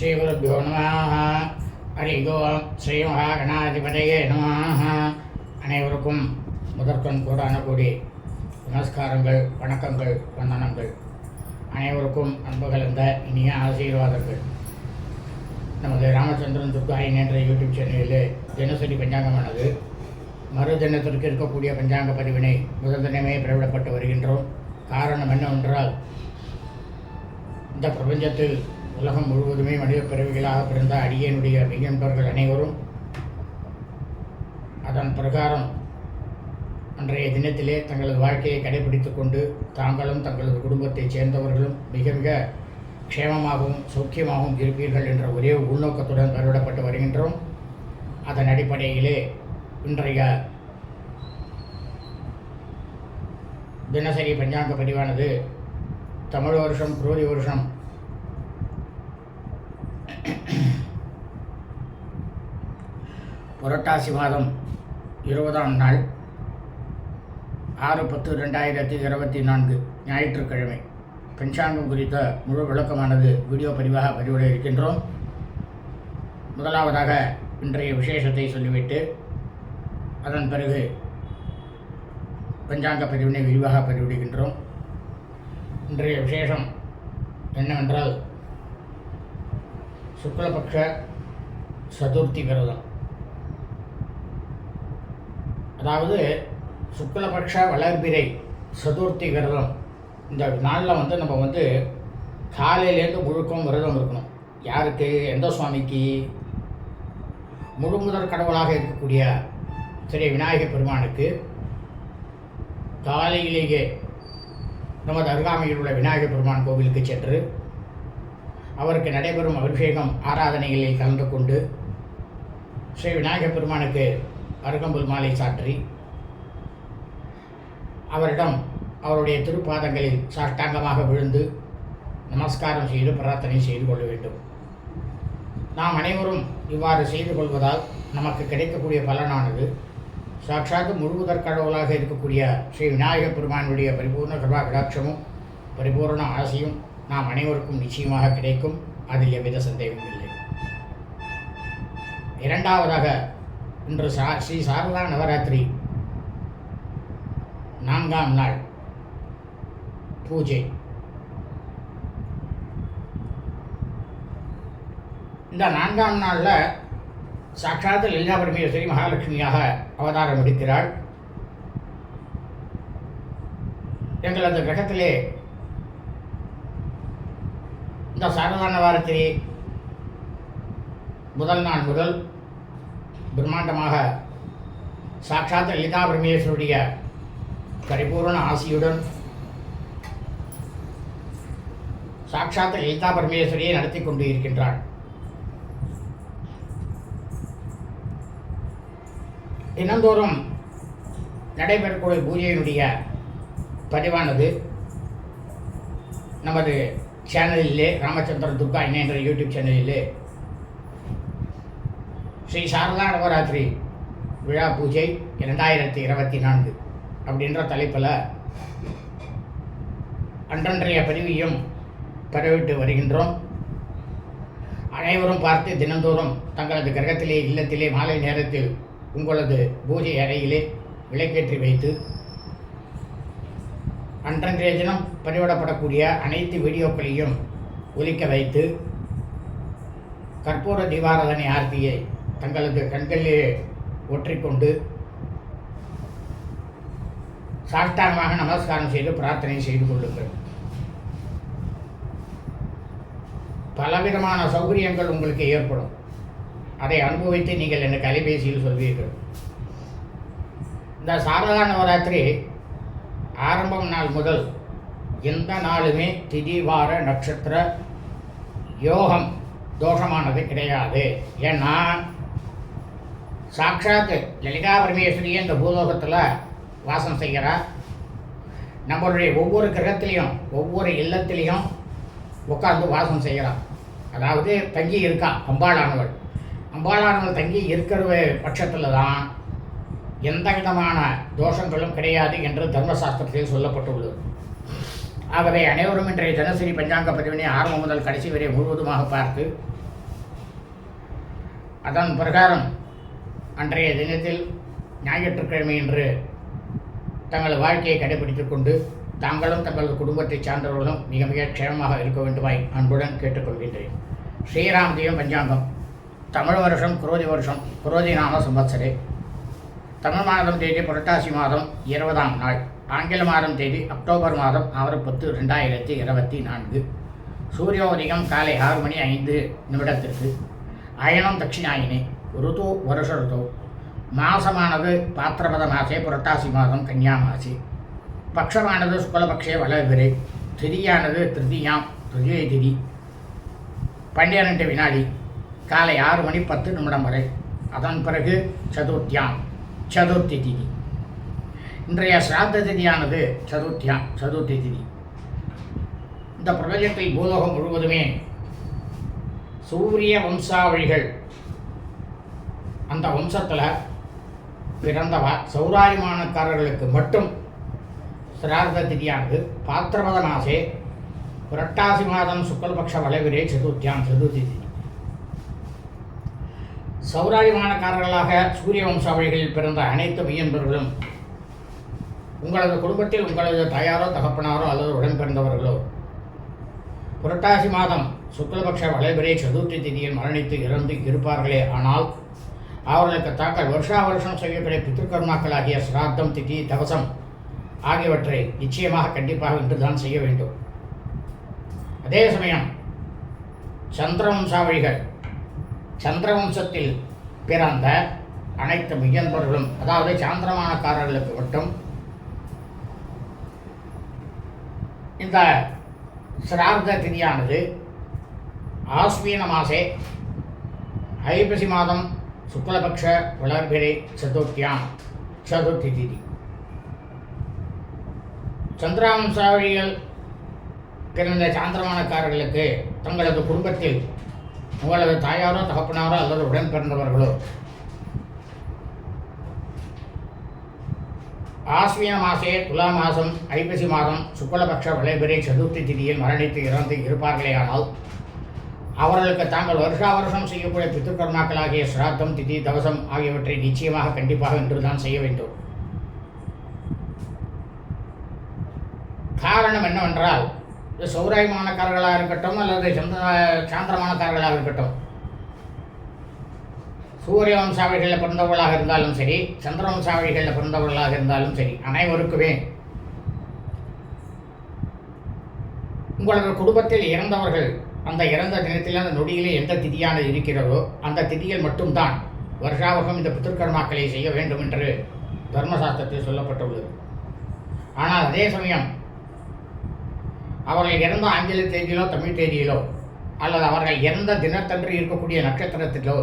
ஸ்ரீகுருப்போ நம ஹரி ஓம் ஸ்ரீ மகாகணாதிபதியே நம அனைவருக்கும் முதற்கண் கூடான கூடி நமஸ்காரங்கள் வணக்கங்கள் வந்தனங்கள். அனைவருக்கும் அன்பு கலந்த இனிய ஆசீர்வாதங்கள். நமது ராமச்சந்திரன் துர்காயின் என்ற யூடியூப் சேனலில் தினசரி பஞ்சாங்கமானது. மறு தினத்திற்கு இருக்கக்கூடிய பஞ்சாங்க பதிவினை முதல் தினமே பிரபலப்பட்டு வருகின்றோம். காரணம் என்னவென்றால் இந்த பிரபஞ்சத்தில் உலகம் முழுவதுமே மனித பிறவிகளாக பிறந்த அடியனுடைய மெய்யன்பர்கள் அனைவரும் அதன் பிரகாரம் அன்றைய தினத்திலே தங்களது வாழ்க்கையை கடைபிடித்து கொண்டு தாங்களும் தங்களது குடும்பத்தைச் சேர்ந்தவர்களும் மிக மிக க்ஷேமமாகவும் சௌக்கியமாகவும் இருப்பீர்கள் என்ற ஒரே உள்நோக்கத்துடன் வருவிடப்பட்டு வருகின்றோம். அதன் அடிப்படையிலே இன்றைய தினசரி பஞ்சாங்க பதிவானது தமிழ் வருஷம் குரோதி வருஷம் புரட்டாசி மாதம் இருபதாம் நாள் ஆறு பத்து ரெண்டாயிரத்தி இருபத்தி நான்கு ஞாயிற்றுக்கிழமை. பென்ஷாங்கம் குறித்த முழு விளக்கமானது வீடியோ பதிவாக பதிவிட இருக்கின்றோம். முதலாவதாக இன்றைய விசேஷத்தை சொல்லிவிட்டு அதன் பிறகு பஞ்சாங்க பதிவினை விரிவாக பதிவிடுகின்றோம். இன்றைய விசேஷம் என்னவென்றால் சுக்லபக்ஷ சதுர்த்தி விரதம். அதாவது சுக்லபக்ஷ வளர்பிறை சதுர்த்தி விரதம். இந்த நாளில் வந்து நம்ம வந்து காலையிலேருந்து முழுக்கம் விரதம் இருக்கணும். யாருக்கு? எந்த சுவாமிக்கு? முழுமுதல் கடவுளாக இருக்கக்கூடிய ஸ்ரீ விநாயகர் பெருமானுக்கு காலையிலேயே நமது அருகாமையில் உள்ள விநாயகர் பெருமான் கோவிலுக்கு சென்று அவருக்கு நடைபெறும் அபிஷேகம் ஆராதனைகளில் கலந்து கொண்டு ஸ்ரீ விநாயகர் பெருமானுக்கு அருகம்புல் மாலை சாற்றி அவரிடம் அவருடைய திருப்பாதங்களில் சாஷ்டாங்கமாக விழுந்து நமஸ்காரம் செய்து பிரார்த்தனை செய்து கொள்ள வேண்டும். நாம் அனைவரும் இவ்வாறு செய்து கொள்வதால் நமக்கு கிடைக்கக்கூடிய பலனானது சாட்சாத்து முழுவதற்கடவுளாக இருக்கக்கூடிய ஸ்ரீ விநாயகப் பெருமானுடைய பரிபூர்ண கிருபா கடாட்சமும் பரிபூர்ண ஆசையும் நாம் அனைவருக்கும் நிச்சயமாக கிடைக்கும். அதில் எவ்வித சந்தேகமும் இல்லை. இரண்டாவதாக இன்று சா ஸ்ரீ சாரதா நவராத்திரி நான்காம் நாள் பூஜை. இந்த நான்காம் நாளில் சாட்சாத் லலிதா பரமேஸ்வரி மகாலட்சுமியாக அவதாரம் எடுக்கிறாள். எங்களது கிரகத்திலே இந்த சாரதா நவராத்திரி முதல் நாள் முதல் பிரம்மாண்டமாக சாட்சாத் லலிதா பரமேஸ்வருடைய பரிபூர்ண ஆசியுடன் சாட்சாத் லலிதா பரமேஸ்வரியை நடத்தி கொண்டு இருக்கின்றாள் தினந்தோறும் நடைபெறக்கூடிய பூஜையினுடைய பதிவானது நமது சேனலிலே ராமச்சந்திரன் துர்கா என்ன என்ற யூடியூப் சேனலிலே ஸ்ரீ சாரதா நவராத்திரி விழா பூஜை இரண்டாயிரத்தி இருபத்தி நான்கு அப்படின்ற தலைப்பில் அன்றன்றைய பதிவையும் பதிவிட்டு வருகின்றோம். அனைவரும் பார்த்து தினந்தோறும் தங்களது கிரகத்திலே இல்லத்திலே மாலை நேரத்தில் உங்களது பூஜை அறையிலே விளக்கேற்றி வைத்து அன்றன்றைய தினம் பதிவிடப்படக்கூடிய அனைத்து வீடியோக்களையும் ஒலிக்க வைத்து கற்பூர தீபாராதனை ஆர்த்தியை தங்களது கண்களிலே ஒற்றிக்கொண்டு சாஷ்டாங்கமாக நமஸ்காரம் செய்து பிரார்த்தனை செய்து கொள்ளுங்கள். பலவிதமான சௌகரியங்கள் உங்களுக்கு ஏற்படும். அதை அனுபவித்து நீங்கள் எனக்கு அலைபேசியில் சொல்வீர்கள். இந்த சாரதா நவராத்திரி ஆரம்பம் நாள் முதல் எந்த நாளுமே திதி வார நட்சத்திர யோகம் தோஷமானது கிடையாது. ஏன்னா சாட்சாத்து லலிதா பரமேஸ்வரியே இந்த பூலோகத்தில் வாசம் செய்கிறார் நம்மளுடைய ஒவ்வொரு கிரகத்திலையும் ஒவ்வொரு இல்லத்திலையும் உட்கார்ந்து வாசம் செய்கிறான் அதாவது தங்கி இருக்கான் அம்பாளானவள். அம்பாளானவள் தங்கி இருக்கிற பட்சத்தில் தான் எந்த விதமான தோஷங்களும் கிடையாது என்று தர்மசாஸ்திரத்தில் சொல்லப்பட்டுள்ளது. ஆகவே அனைவரும் இன்றைய தினசரி பஞ்சாங்க பதிவினை ஆரம்பம் முதல் கடைசி வரை முழுவதுமாக பார்த்து அதன் பிரகாரம் அன்றைய தினத்தில் ஞாயிற்றுக்கிழமை என்று தங்கள் வாழ்க்கையை கடைபிடித்துக் கொண்டு தாங்களும் தங்களது குடும்பத்தைச் சார்ந்தவர்களும் மிக மிக க்ஷேமமாக இருக்க வேண்டுமாய் அன்புடன் கேட்டுக்கொள்கின்றேன். ஸ்ரீராம் தெய்வம் பஞ்சாங்கம். தமிழ் வருஷம் குரோதி வருஷம் குரோதி நாம சம்பத்சரே தமிழ் மாதம் தேதி புரட்டாசி மாதம் இருபதாம் நாள். ஆங்கில மாதம் தேதி அக்டோபர் மாதம் ஆறு பத்து ரெண்டாயிரத்தி இருபத்தி நான்கு. சூரிய உதயம் காலை ஆறு மணி ஐந்து நிமிடத்திற்கு. அயனம் தட்சிணாயினி. ருது வருஷ ருது மாசமானது பாத்திரபத மாசே புரட்டாசி மாதம் கன்னியா மாசி பக்ஷமானது சுக்லபக்ஷே வளர்பிறை திதியானது திருதியாம் திருதியை திதி பன்னிரண்டு வினாடி காலை ஆறு மணி பத்து நிமிடம் வரை அதன் பிறகு சதுர்த்தியாம் சதுர்த்தி திதி இன்றைய சிராத்த திதியானது சதுர்த்தியாம் சதுர்த்தி திதி இந்த பிரபஞ்சத்தில் பூலோகம் முழுவதுமே சூரிய வம்சாவழிகள் அந்த வம்சத்தில் பிறந்தவ சௌராரிமானக்காரர்களுக்கு மட்டும் சிரார்த்த திதியானது பாத்திரபத மாசே புரட்டாசி மாதம் சுக்கல்பக்ஷ வளைவிலே சதுர்த்தியாம் சதுர்த்தி திதி சௌராரிமானக்காரர்களாக சூரிய வம்சாவளிகளில் பிறந்த அனைத்து மையன்பர்களும் உங்களது குடும்பத்தில் உங்களது தாயாரோ தகப்பனாரோ அல்லது உடன் பிறந்தவர்களோ புரட்டாசி மாதம் சுக்லபக்ஷ வளைபிறை சதுர்த்தி திதியில் மரணித்து இறந்து இருப்பார்களே. ஆனால் அவர்களுக்கு தாக்கல் வருஷா வருஷம் செய்யக்கூடிய பித்திருக்கர்மாக்களாகிய சிராத்தம் திதி தவசம் ஆகியவற்றை நிச்சயமாக கண்டிப்பாக இன்றுதான் செய்ய வேண்டும். அதே சமயம் சந்திரவம்சாவழிகள் சந்திரவம்சத்தில் பிறந்த அனைத்து மெய்யன்பர்களும் அதாவது சாந்திரமானக்காரர்களுக்கு மட்டும் இந்த சிரார்த்த திதியானது ஆஸ்வீன மாசே ஐப்பசி மாதம் சுக்லபக்ஷ வளர்பிறை சதுர்த்தியாம். சதுர்த்தி திதி. சந்திராம்சாவழிகள் பிறந்த சாந்திரமானக்காரர்களுக்கு தங்களது குடும்பத்தில் உங்களது தாயாரோ தகப்பனாரோ அல்லது உடன் பிறந்தவர்களோ ஆஸ்வின மாசே துலா மாதம் ஐப்பசி மாதம் சுக்லபக்ஷ வளைபிறை சதுர்த்தி திதியில் மரணித்து இறந்து இருப்பார்களேயானால் அவர்களுக்கு தாங்கள் வருஷா வருஷம் செய்யக்கூடிய பித்திருக்கர்மாக்களாகிய சிராத்தம் திதி தவசம் ஆகியவற்றை நிச்சயமாக கண்டிப்பாக இன்றுதான் செய்ய வேண்டும். காரணம் என்னவென்றால் இது சௌராயமானக்காரர்களாக இருக்கட்டும் அல்லது சந்திர சாந்திரமானக்காரர்களாக இருக்கட்டும் சூரிய வம்சாவளிகளில் பிறந்தவர்களாக இருந்தாலும் சரி சந்திர வம்சாவளிகளில் பிறந்தவர்களாக இருந்தாலும் சரி அனைவருக்குமே உங்களது குடும்பத்தில் இறந்தவர்கள் அந்த இறந்த தினத்தில் அந்த நொடியிலே எந்த திதியானது இருக்கிறதோ அந்த திதியில் மட்டும்தான் வருஷாவகம் இந்த பித்திருக்கர்மாக்களை செய்ய வேண்டும் என்று தர்மசாஸ்திரத்தில் சொல்லப்பட்டுள்ளது. ஆனால் அதே சமயம் அவர்கள் இறந்த ஆங்கில தேதியிலோ தமிழ் தேதியிலோ அல்லது அவர்கள் இறந்த தினத்தன்று இருக்கக்கூடிய நட்சத்திரத்திலோ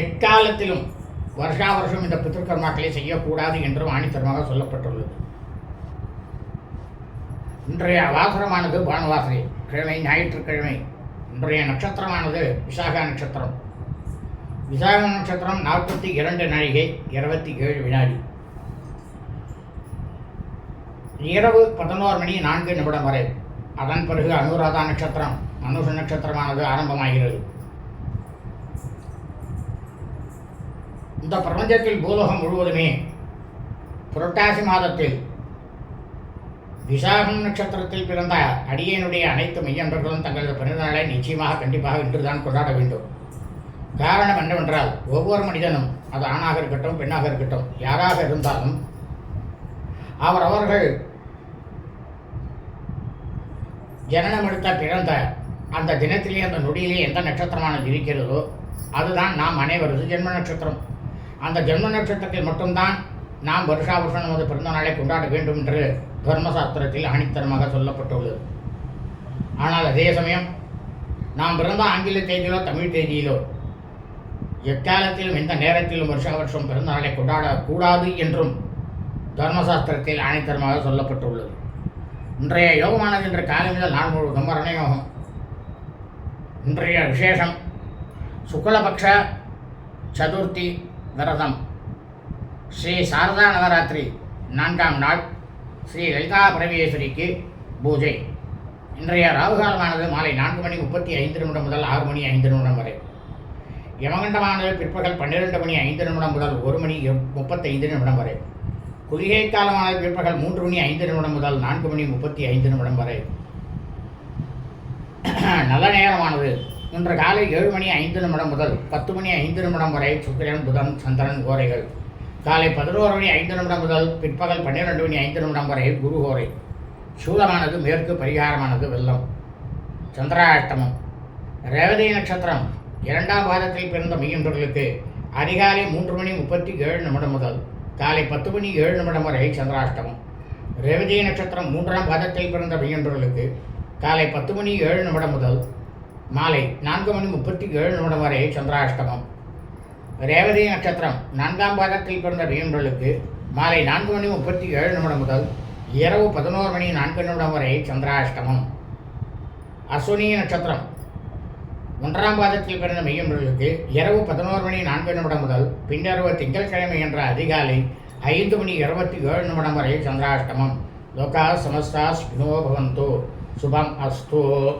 எக்காலத்திலும் வருஷா வருஷம் இந்த பித்திருக்கர்மாக்களை செய்யக்கூடாது என்றும் ஆணித்தரமாக சொல்லப்பட்டுள்ளது. இன்றைய வாசனமானது பானுவாசனை கிழமை ஞாயிற்றுக்கிழமை. இன்றைய நட்சத்திரமானது விசாகா நட்சத்திரம். விசாக நட்சத்திரம் நாற்பத்தி இரண்டு நாழிகை இருபத்தி ஏழு வினாடி. இரவு பதினோரு மணி நான்கு நிமிடம் வரை. அதன் பிறகு அனுராதா நட்சத்திரம் மனுஷ நட்சத்திரமானது ஆரம்பமாகிறது. இந்த பிரபஞ்சத்தில் பூலோகம் முழுவதுமே புரட்டாசி மாதத்தில் விசாகம் நட்சத்திரத்தில் பிறந்த அடியனுடைய அனைத்து மெய்யன்பர்களும் தங்களது பிறந்தநாளை நிச்சயமாக கண்டிப்பாக இன்றுதான் கொண்டாட வேண்டும். காரணம் என்னவென்றால் ஒவ்வொரு மனிதனும் அது ஆணாக இருக்கட்டும் பெண்ணாக இருக்கட்டும் யாராக இருந்தாலும் அவர் அவர்கள் ஜனனம் எடுத்த பிறந்த அந்த தினத்திலே அந்த நொடியிலே எந்த நட்சத்திரமானது இருக்கிறதோ அதுதான் நாம் அனைவரது ஜென்ம நட்சத்திரம். அந்த ஜென்ம நட்சத்திரத்தில் மட்டும்தான் நாம் வருஷா வருஷம் நமது பிறந்த நாளை கொண்டாட வேண்டும் என்று தர்மசாஸ்திரத்தில் ஆணித்தரமாக சொல்லப்பட்டுள்ளது. ஆனால் அதே சமயம் நாம் பிறந்த ஆங்கில தேதியிலோ தமிழ் தேதியிலோ எக்காலத்திலும் எந்த நேரத்திலும் வருஷா வருஷம் பிறந்த நாளை கொண்டாடக்கூடாது என்றும் தர்மசாஸ்திரத்தில் ஆணித்தரமாக சொல்லப்பட்டுள்ளது. இன்றைய யோகமானது என்ற காலங்களில் நான் முழுவதும் ரணயோகம் இன்றைய விசேஷம் சுக்லபக்ஷ சதுர்த்தி விரதம். ஸ்ரீ சாரதா நவராத்திரி நான்காம் நாள் ஸ்ரீ லலிதா பரமேஸ்வரிக்கு பூஜை. இன்றைய ராகுகாலமானது மாலை நான்கு மணி முப்பத்தி ஐந்து நிமிடம் முதல் ஆறு மணி ஐந்து நிமிடம் வரை. யமகண்டமானது பிற்பகல் பன்னிரெண்டு மணி ஐந்து நிமிடம் முதல் ஒரு மணி முப்பத்தைந்து நிமிடம் வரை. குளிகை காலமானது பிற்பகல் மூன்று மணி ஐந்து நிமிடம் முதல் நான்கு மணி முப்பத்தி ஐந்து நிமிடம் வரை. நல்ல நேரமானது. இன்று காலை ஏழு மணி ஐந்து நிமிடம் முதல் பத்து மணி ஐந்து நிமிடம் வரை சுக்கிரன் புதன் சந்திரன் கோரைகள் காலை பதினோரு மணி ஐந்து நிமிடம் முதல் பிற்பகல் பன்னிரெண்டு மணி ஐந்து நிமிடம் வரை குருஹோரை சூலமானது மேற்கு பரிகாரமானது வெள்ளம். சந்திராஷ்டமம். ரேவதி நட்சத்திரம். இரண்டாம் பாதத்தில் பிறந்த மையன்றர்களுக்கு அதிகாலை மூன்று மணி முப்பத்தி ஏழு நிமிடம் முதல் காலை பத்து மணி ஏழு நிமிடம் வரை சந்திராஷ்டமம். ரேவதி நட்சத்திரம் மூன்றாம் பாதத்தில் பிறந்த மையன்றர்களுக்கு காலை பத்து மணி ஏழு நிமிடம் முதல் மாலை நான்கு மணி முப்பத்தி ஏழு நிமிடம் வரை சந்திராஷ்டமம். ரேவதி நட்சத்திரம் நான்காம் பாதத்தில் பிறந்த மெய்யன்பர்களுக்கு மாலை நான்கு மணி முப்பத்தி ஏழு நிமிடம் முதல் இரவு பதினோரு மணி நான்கு நிமிடம் வரை சந்திராஷ்டமம். அஸ்வினி நட்சத்திரம் ஒன்றாம் பாதத்தில் பிறந்த மெய்யம்பர்களுக்கு இரவு பதினோரு மணி நான்கு நிமிடம் முதல் பின்னரவு திங்கட்கிழமை என்ற அதிகாலை ஐந்து மணி இருபத்தி ஏழு நிமிடம் வரை சந்திராஷ்டமம். லோகா சமஸ்தா ஸ்பினோ பவந்தோ. சுபம் அஸ்தோ.